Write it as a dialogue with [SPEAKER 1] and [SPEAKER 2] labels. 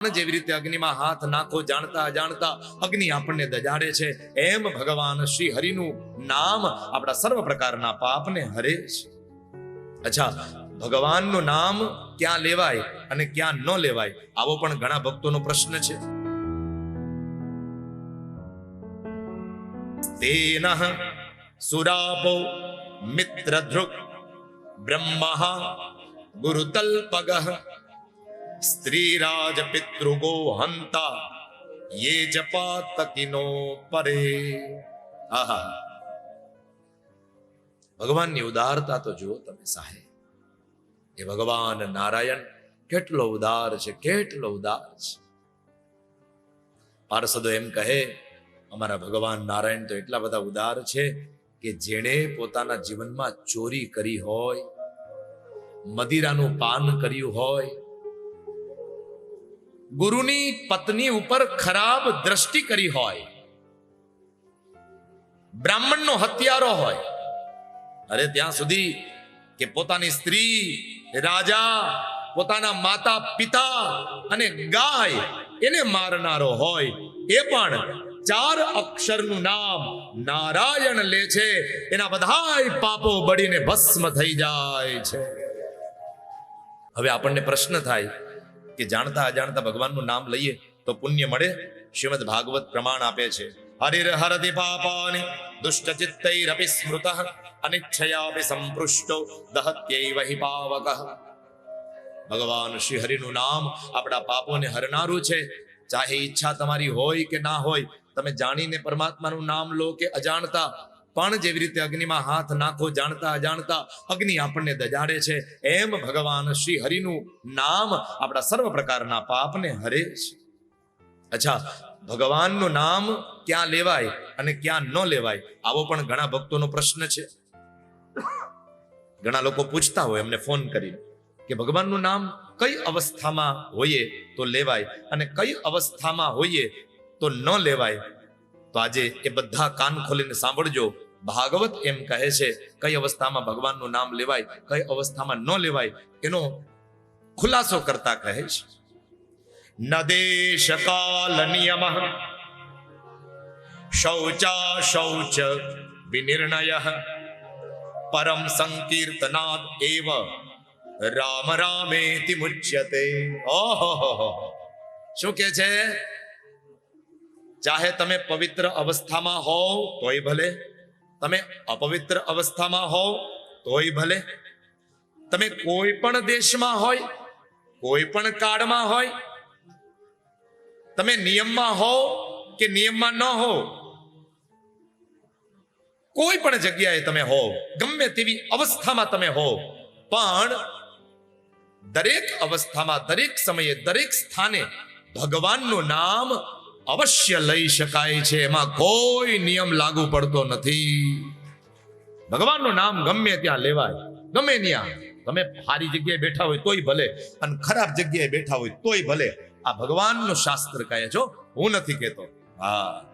[SPEAKER 1] જેવી રીતે અગ્નિમાં હાથ નાખો, જાણતા અજાણતા અગ્નિ આપણને દજાડે છે. એમ ભગવાન શ્રી હરિનું નામ આપણા સર્વ પ્રકારના પાપને હરે છે. અચ્છા, ભગવાનનું નામ ક્યાં લેવાય અને ક્યાં ન લેવાય, આવો પણ ઘણા ભક્તોનો પ્રશ્ન છે. તેન સુરાપો મિત્રધૃક બ્રહ્મા ગુરુતલ્પગ સ્ત્રીરાજ પિતૃગો હંતા યે જપા તકિનો પરે. આહા. ભગવાનની ઉદારતા તો જુઓ તમે સાહેબ. એ ભગવાન નારાયણ કેટલો ઉદાર છે, કેટલો ઉદાર છે. પાર્ષદો એમ કહે, અમારા ભગવાન નારાયણ તો એટલા બધા ઉદાર છે કે જેણે પોતાના જીવનમાં ચોરી કરી હોય, મદિરાનું પાન કર્યું હોય ગુરુની પત્ની ઉપર ખરાબ દ્રષ્ટિ કરી હોય, બ્રાહ્મણનો હત્યારો હોય, અરે ત્યાં સુધી કે પોતાની સ્ત્રી, રાજા, પોતાના માતા, પિતા અને ગાય એને મારનારો હોય, એ પણ ચાર અક્ષરનું નામ નારાયણ લે છે. એના બધાય પાપો બળીને ભસ્મ થઈ જાય છે. હવે આપણને પ્રશ્ન થાય કે જાણતા અજાણતા ભગવાનનું નામ લઈએ તો પુણ્ય મળે? શ્રીમદ ભાગવત પ્રમાણ આપે છે. હરિર હરતિ પાપાની દુષ્ટ ચિત્તૈરપી સ્મૃત અનિચ્છયાપી સંપૃષ્ટો દહત્યૈવ હિ પાવક। ભગવાન શ્રી હરિનું નામ આપણા પાપોને હરનારું છે. ચાહે ઈચ્છા તમારી હોય કે ના હોય, તમે જાણીને પરમાત્માનું નામ લો કે અજાણતા પણ જેવી રીતે અગ્નિમાં હાથ નાખો, જાણતા અજાણતા અગ્નિ આપણને દજાડે છે. એમ ભગવાન શ્રી હરિનું નામ આપણા સર્વ પ્રકારના પાપને હરે છે. અચ્છા, ભગવાનનું નામ ક્યાં લેવાય અને ક્યાં ન લેવાય, આવો પણ ઘણા ભક્તોનો પ્રશ્ન છે. ઘણા લોકો પૂછતા હોય, એમને ફોન કરી કે ભગવાનનું નામ કઈ અવસ્થામાં હોઈએ તો લેવાય અને કઈ અવસ્થામાં હોઈએ તો ન લેવાય તો આજે એ બધા કાન ખોલીને સાંભળજો. ભાગવત એમ કહે છે, કઈ અવસ્થામાં ભગવાનનું નામ લેવાય, કઈ અવસ્થામાં ન લેવાય, એનો ખુલાસો કરતા કહે છે. નદેશ કાલ નિયમ, શૌચા શૌચ વિનિર્ણય, પરમ સંકીર્તનાદ એવ, રામ રામેતિ મુચ્યતે. ઓહો શું કે છે? ચાહે તમે પવિત્ર અવસ્થામાં હોવ, તોય ભલે. તમે અપવિત્ર અવસ્થામાં હોવ, તોય ભલે. તમે કોઈ પણ દેશમાં હોય, કોઈ પણ કાળમાં હોય, તમે નિયમમાં હો કે નિયમમાં ન હો કોઈ પણ જગ્યાએ તમે હો ગમે તેવી અવસ્થામાં તમે હો પણ દરેક અવસ્થામાં, દરેક સમયે, દરેક સ્થાને ભગવાનનું નામ અવશ્ય લઈ શકાય છે. એમાં કોઈ નિયમ લાગુ પડતો નથી. ભગવાનનું નામ ગમે ત્યાં લેવાય. ગમે ત્યાં. તમે સારી જગ્યાએ બેઠા હોય તોય ભલે. અને ખરાબ જગ્યાએ બેઠા હોય તોય ભલે. આ ભગવાનનું શાસ્ત્ર કહે છો હું નથી કહેતો. હા.